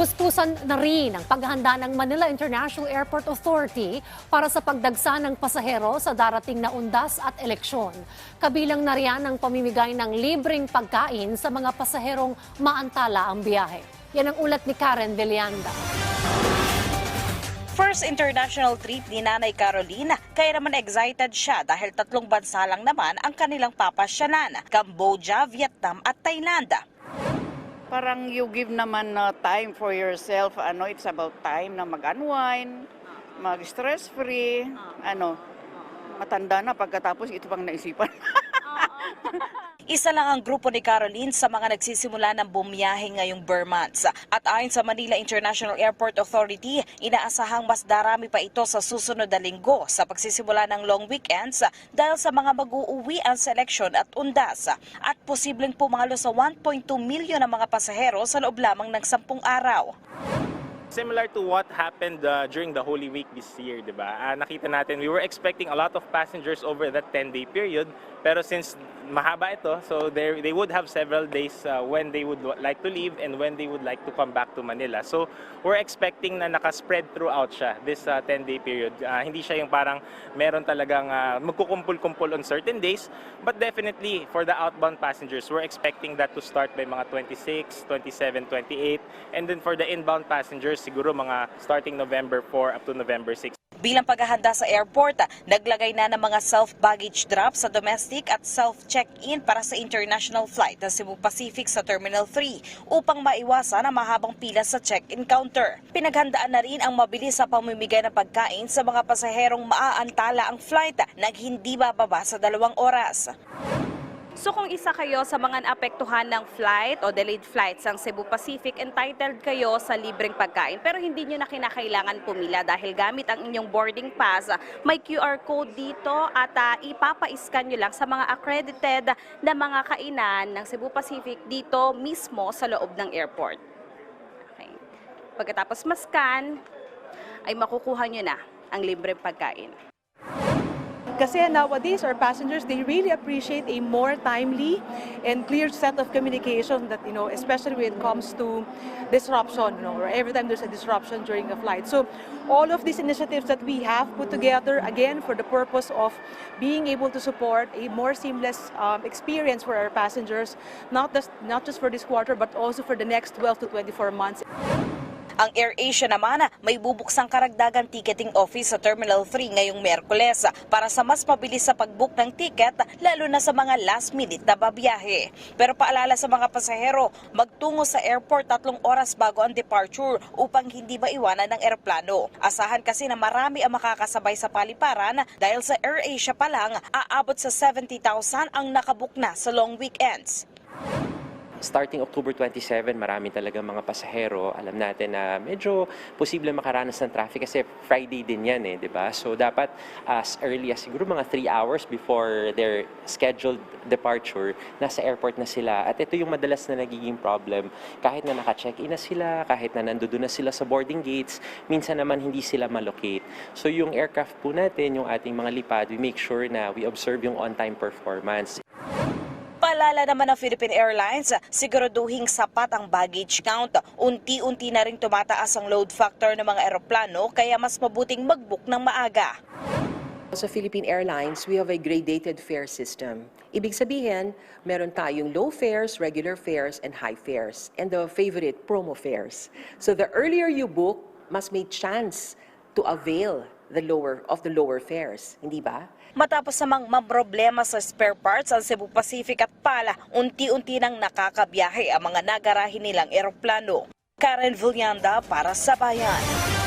Puspusan na rin ang paghahanda ng Manila International Airport Authority para sa pagdagsa ng pasahero sa darating na undas at eleksyon. Kabilang na riyan ang pamimigay ng libreng pagkain sa mga pasaherong maantala ang biyahe. Yan ang ulat ni Karen Villanda. First international trip ni Nanay Carolina, kaya naman excited siya dahil tatlong bansa lang naman ang kanilang papasyanan, Cambodia, Vietnam at Thailand. Parang you give naman uh, time for yourself. Ano, it's about time na mag-unwind, mag-stress free, ano, matanda na pagkatapos ito pang naisipan. Isa lang ang grupo ni Caroline sa mga nagsisimula ng bumiyahe ngayong Burmans. At ayon sa Manila International Airport Authority, inaasahang mas darami pa ito sa susunod na linggo sa pagsisimula ng long weekends dahil sa mga mag-uuwi ang seleksyon at undas. At posibleng pumalo sa 1.2 milyon ang mga pasahero sa loob lamang ng 10 araw. Similar to what happened uh, during the Holy Week this year, di ba? Ah, nakita natin, we were expecting a lot of passengers over that 10-day period. Pero since mahaba ito, so they would have several days uh, when they would like to leave and when they would like to come back to Manila. So we're expecting na nakaspread throughout siya, this uh, 10-day period. Ah, hindi siya yung parang meron talagang uh, magkukumpul-kumpul on certain days. But definitely, for the outbound passengers, we're expecting that to start by mga 26, 27, 28. And then for the inbound passengers, siguro mga starting November 4 up to November 6. Bilang paghahanda sa airport, naglagay na ng mga self-baggage drop sa domestic at self-check-in para sa international flight ng Cebu Pacific sa Terminal 3 upang maiwasan ang mahabang pila sa check-in counter. Pinaghandaan na rin ang mabilis sa pamimigay ng pagkain sa mga pasaherong maaantala ang flight nang hindi bababa sa dalawang oras. So kung isa kayo sa mga naapektuhan ng flight o delayed flights ng Cebu Pacific, entitled kayo sa libreng pagkain. Pero hindi nyo na kinakailangan pumila dahil gamit ang inyong boarding pass, may QR code dito at uh, ipapa-scan nyo lang sa mga accredited na mga kainan ng Cebu Pacific dito mismo sa loob ng airport. Okay. Pagkatapos mascan, ay makukuha nyo na ang libreng pagkain. Kasi nowadays, our passengers, they really appreciate a more timely and clear set of communication that, you know, especially when it comes to disruption, you know, or every time there's a disruption during a flight. So all of these initiatives that we have put together, again, for the purpose of being able to support a more seamless um, experience for our passengers, not just, not just for this quarter, but also for the next 12 to 24 months. Ang AirAsia naman may bubuksang karagdagang ticketing office sa Terminal 3 ngayong Merkules para sa mas mabilis sa pag-book ng ticket lalo na sa mga last minute na babiyahe. Pero paalala sa mga pasahero, magtungo sa airport tatlong oras bago ang departure upang hindi maiwanan ng eroplano. Asahan kasi na marami ang makakasabay sa paliparan dahil sa AirAsia pa lang aabot sa 70,000 ang nakabook na sa long weekends. Starting October 27, marami talaga mga pasahero. Alam natin na medyo posible makaranas ng traffic kasi Friday din yan eh, di ba? So dapat as early as siguro mga 3 hours before their scheduled departure, nasa airport na sila. At ito yung madalas na nagiging problem. Kahit na naka-check-in na sila, kahit na nandoon na sila sa boarding gates, minsan naman hindi sila malocate. So yung aircraft po natin, yung ating mga lipad, we make sure na we observe yung on-time performance. Paalala naman ng Philippine Airlines, siguraduhing sapat ang baggage count. Unti-unti na rin tumataas ang load factor ng mga eroplano kaya mas mabuting mag-book ng maaga. Sa Philippine Airlines, we have a gradated fare system. Ibig sabihin, meron tayong low fares, regular fares, and high fares. And the favorite, promo fares. So the earlier you book, mas may chance to avail the lower of the lower fares, hindi ba? Matapos namang mamroblema sa spare parts ang Cebu Pacific at Pala, unti-unti nang nakakabiyahe ang mga nagarahin nilang eroplano. Karen Villanda para sa Bayan.